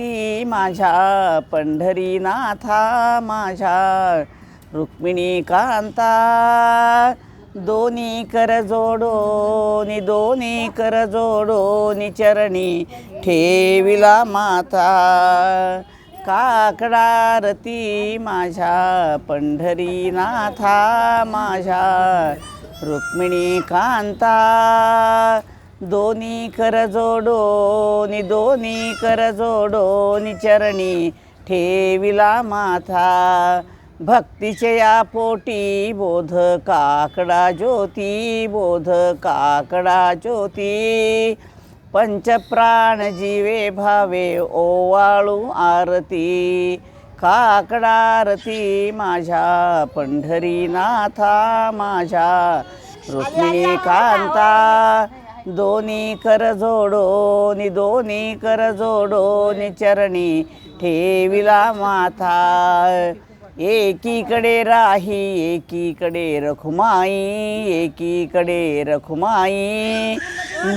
ती माझ्या पंढरीनाथा माझ्या रुक्मिणी कांता दोन्ही कर जोडोनी दोन्ही कर जोडोनी चरणी ठेविला माता. काकडारती माझ्या पंढरीनाथा माझ्या रुक्मिणी कांता दोन्ही कर जोडोनी दोन्ही कर जोडोनी चरणी ठेविला माथा. भक्तीचे या पोटी बोध काकडा ज्योती बोध काकडा ज्योती. पंचप्राण जीवे भावे ओवाळू आरती. काकडारती माझ्या पंढरीनाथा माझ्या रुक्मिणी कांता दोन्ही कर जोडो नि दोन्ही कर जोडो नि चरणी ठेविला माथा. एकीकडे राही एकीकडे रखुमाई एकीकडे रखुमाई.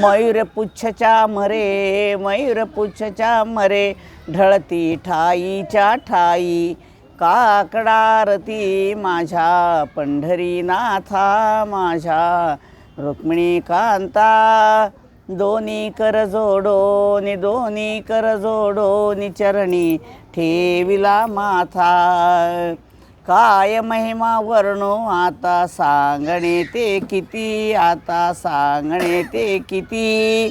मयूर पुच्छच्या मरे मयूर पुच्छच्या मरे ढळती ठाईच्या ठाई. काकडारती माझ्या पंढरीनाथा माझ्या रुक्मिणी कांता दोन्ही कर जोडोनी दोन्ही कर जोडोनी चरणी ठेविला माथा. काय महिमा वर्णो आता सांगणे ते किती आता सांगणे ते किती?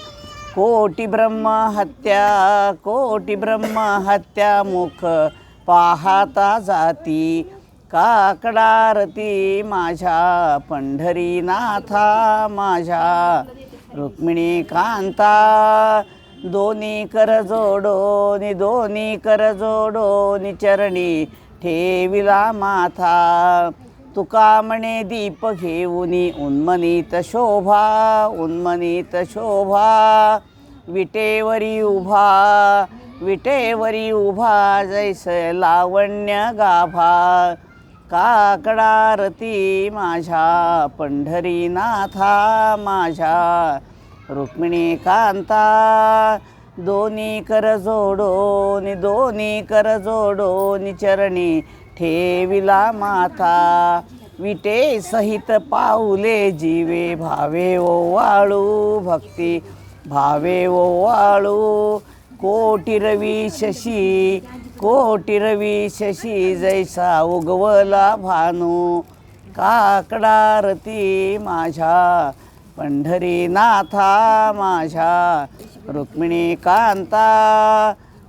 कोटी ब्रह्म हत्या कोटी ब्रह्म हत्या मुख पाहता जाती. काकडारती माझ्या पंढरीनाथा माझ्या रुक्मिणी कांता दोन्ही कर जोडोनी दोन्ही कर जोडोनी चरणी ठेविला माथा. तुका म्हणे दीप घेऊनी उन्मनीत शोभा उन्मनीत शोभा. विटेवरी उभा विटेवरी उभा जैस लावण्य गाभा. काकडारती माझ्या पंढरीनाथा माझ्या रुक्मिणी कांता. दोन्ही कर जोडोनी दोन्ही कर जोडोनी चरणी ठेविला माथा. विटे सहित पाऊले जीवे भावे ओवाळू भक्ती भावे ओवाळू कोटी रवी शशी कोटी रवी शशी जैसा उगवला भानू काकडारती माझ्या पंढरीनाथा माझ्या रुक्मिणी कांता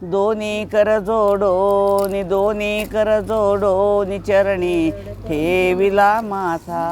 दोन्ही कर जोडोनी दोन्ही कर जोडोनी चरणी ठेविला माथा